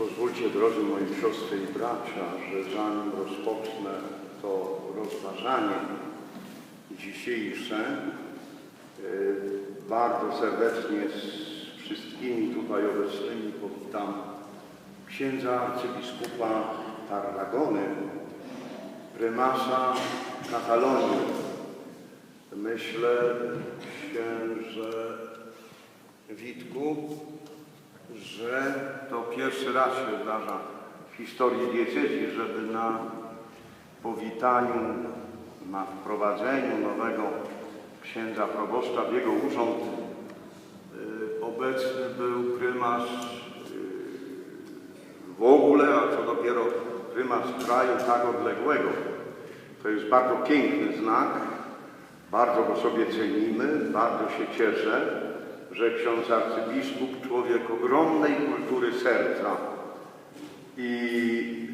Pozwólcie, drodzy moi siostry i bracia, że zanim rozpocznę to rozważanie dzisiejsze, y, bardzo serdecznie z wszystkimi tutaj obecnymi powitam księdza arcybiskupa Tarragony, prymasa Katalonii. Myślę, księże Witku, że to pierwszy raz się zdarza w historii diecezji, żeby na powitaniu, na wprowadzeniu nowego księdza proboszcza w jego urząd y, obecny był prymas y, w ogóle, a co dopiero prymas kraju tak odległego. To jest bardzo piękny znak, bardzo go sobie cenimy, bardzo się cieszę, że ksiądz arcybiskup, człowiek ogromnej kultury serca i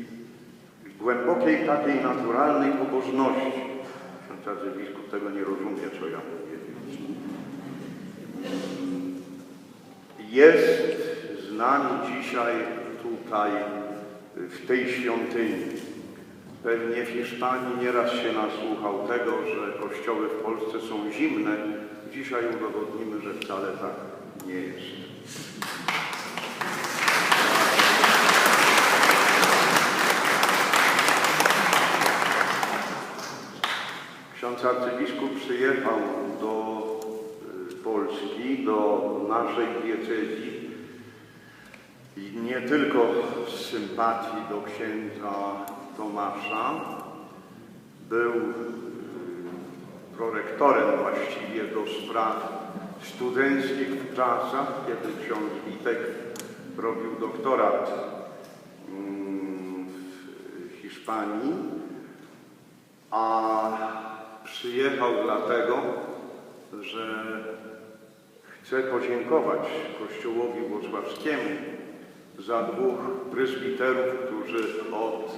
głębokiej takiej naturalnej pobożności. Ksiądz arcybiskup tego nie rozumie, co ja mówię. Jest z nami dzisiaj tutaj w tej świątyni. Pewnie w Hiszpanii nieraz się nasłuchał tego, że kościoły w Polsce są zimne. Dzisiaj udowodnimy, że wcale tak nie jest. Ksiądz arcybiskup przyjechał do y, Polski, do naszej diecezji i nie tylko z sympatii do księdza Tomasza, był y, prorektorem właściwie spraw studenckich w czasach, kiedy ksiądz Witek robił doktorat mm, w Hiszpanii, a przyjechał dlatego, że chce podziękować Kościołowi Włocławskiemu za dwóch prezbiterów, którzy od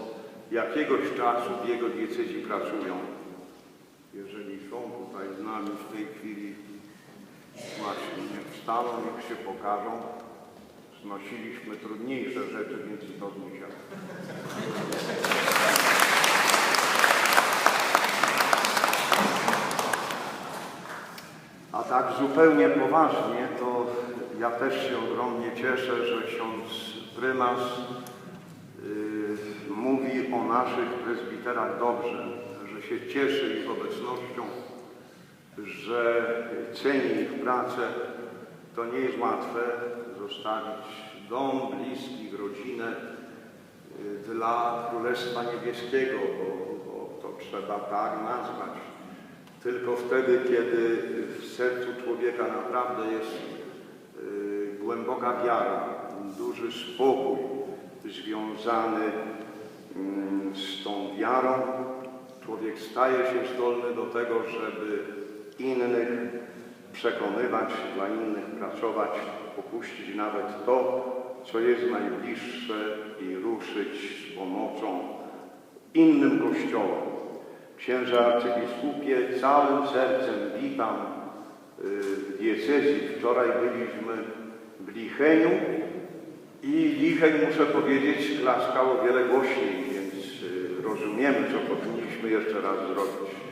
jakiegoś czasu w jego diecezji pracują. Jeżeli są tutaj z nami w tej chwili, właśnie niech wstaną, niech się pokażą. Znosiliśmy trudniejsze rzeczy, więc i to zniesiemy. A tak zupełnie poważnie, to ja też się ogromnie cieszę, że ksiądz prymas y, mówi o naszych prezbiterach dobrze, się cieszy ich obecnością, że ceni ich pracę. To nie jest łatwe zostawić dom, bliskich, rodzinę y, dla Królestwa Niebieskiego, bo, bo to trzeba tak nazwać. Tylko wtedy, kiedy w sercu człowieka naprawdę jest y, głęboka wiara, duży spokój związany mm, z tą wiarą, człowiek staje się zdolny do tego, żeby innych przekonywać, dla innych pracować, opuścić nawet to, co jest najbliższe i ruszyć z pomocą innym kościołom. Księże arcybiskupie, całym sercem witam y, w diecezji. Wczoraj byliśmy w Licheniu i Licheń, muszę powiedzieć, klaskał o wiele głośniej, rozumiemy, co powinniśmy jeszcze raz zrobić.